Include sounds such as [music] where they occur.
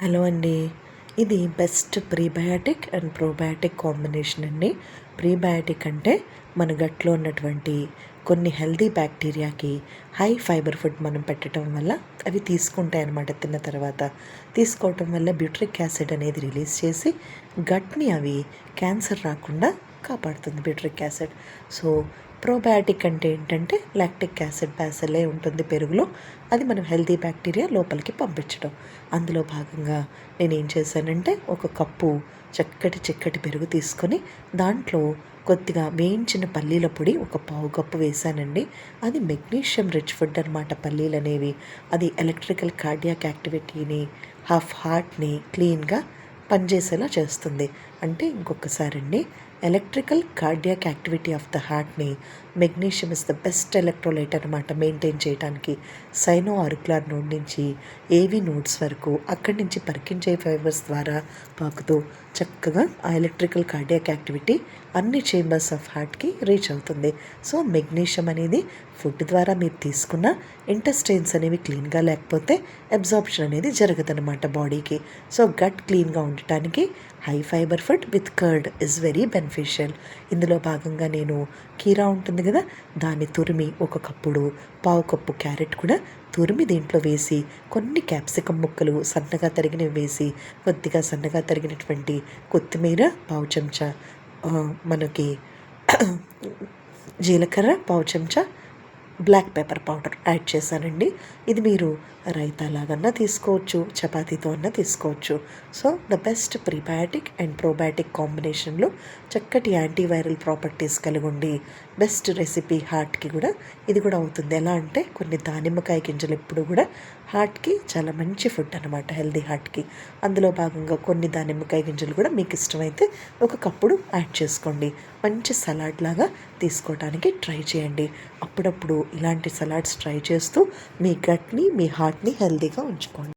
Hello అండి. ఇది best prebiotic and probiotic combination అండి. ప్రీబయాటిక్ అంటే మన గట్లో ఉన్నటువంటి కొన్ని హెల్దీ బ్యాక్టీరియాకి హై ఫైబర్ ఫుడ్ మనం పెట్టడం వల్ల అవి తీసుకుంటాయి అన్నమాట తిన్న తర్వాత. తీసుకోవటం వల్ల బ్యూట్రిక్ యాసిడ్ అనేది రిలీజ్ చేసి గట్ని అవి క్యాన్సర్ రాకుండా కాపాడుతుంది బిట్రిక్ యాసిడ్. సో ప్రోబయాటిక్ అంటే ఏంటంటే లాక్టిక్ యాసిడ్ బ్యాసలే ఉంటుంది పెరుగులో. అది మనం హెల్తీ బ్యాక్టీరియా లోపలికి పంపించడం. అందులో భాగంగా నేను ఏం చేశానంటే ఒక కప్పు చక్కటి చిక్కటి పెరుగు తీసుకొని దాంట్లో కొద్దిగా వేయించిన పల్లీల పొడి ఒక పావు కప్పు వేసానండి అది మెగ్నీషియం రిచ్ ఫుడ్ అనమాట పల్లీలు అనేవి అది ఎలక్ట్రికల్ కార్డియాక్ యాక్టివిటీని హాఫ్ హార్ట్ని క్లీన్గా పనిచేసేలా చేస్తుంది. అంటే ఇంకొకసారి అండి electrical cardiac activity of the హార్ట్ని magnesium is the best electrolyte అనమాట మెయింటైన్ చేయడానికి సైనో ఆరుక్లార్ నోడ్ నుంచి ఏవి నోడ్స్ వరకు అక్కడి నుంచి పరికించే ఫైబర్స్ ద్వారా పాకుతూ చక్కగా ఆ ఎలక్ట్రికల్ కార్డియాక్ యాక్టివిటీ అన్ని చేంబర్స్ ఆఫ్ హార్ట్కి రీచ్ అవుతుంది. సో మెగ్నీషియం అనేది ఫుడ్ ద్వారా మీరు తీసుకున్న ఇంటెస్టైన్స్ అనేవి క్లీన్గా లేకపోతే అబ్జార్ప్షన్ అనేది జరగదనమాట బాడీకి. సో గట్ క్లీన్గా ఉండటానికి high fibre food with curd is very beneficial ఇందులో భాగంగా నేను కీరా ఉంటుంది ఉంటుంది కదా? దాన్ని తురిమి ఒక కప్పుడు పావు కప్పు క్యారెట్ కూడా తురిమి దీంట్లో వేసి కొన్ని క్యాప్సికమ్ ముక్కలు సన్నగా తరిగినవి వేసి కొద్దిగా సన్నగా తరిగినటువంటి కొత్తిమీర పావు చెంచా మనకి [clears throat] జీలకర్ర పావు చెంచా బ్లాక్ పెప్పర్ పౌడర్ యాడ్ చేశానండి. ఇది మీరు రైతా లాగన్నా తీసుకోవచ్చు చపాతీతో అన్నా తీసుకోవచ్చు. So the best prebiotic and probiotic కాంబినేషన్లో చక్కటి యాంటీవైరల్ ప్రాపర్టీస్ కలిగి ఉండి బెస్ట్ రెసిపీ హార్ట్కి కూడా ఇది కూడా అవుతుంది. ఎలా అంటే కొన్ని దానిమ్మకాయ గింజలు ఎప్పుడు కూడా హార్ట్కి చాలా మంచి ఫుడ్ అనమాట హెల్దీ హార్ట్కి. అందులో భాగంగా కొన్ని దానిమ్మకాయ గింజలు కూడా మీకు ఇష్టమైతే ఒక కప్పుడు యాడ్ చేసుకోండి. మంచి సలాడ్ లాగా తీసుకోవడానికి ట్రై చేయండి. అప్పుడప్పుడు ఇలాంటి సలాడ్స్ ట్రై చేస్తూ మీ గట్ని మీ హార్ట్ని హెల్తీగా ఉంచుకోండి.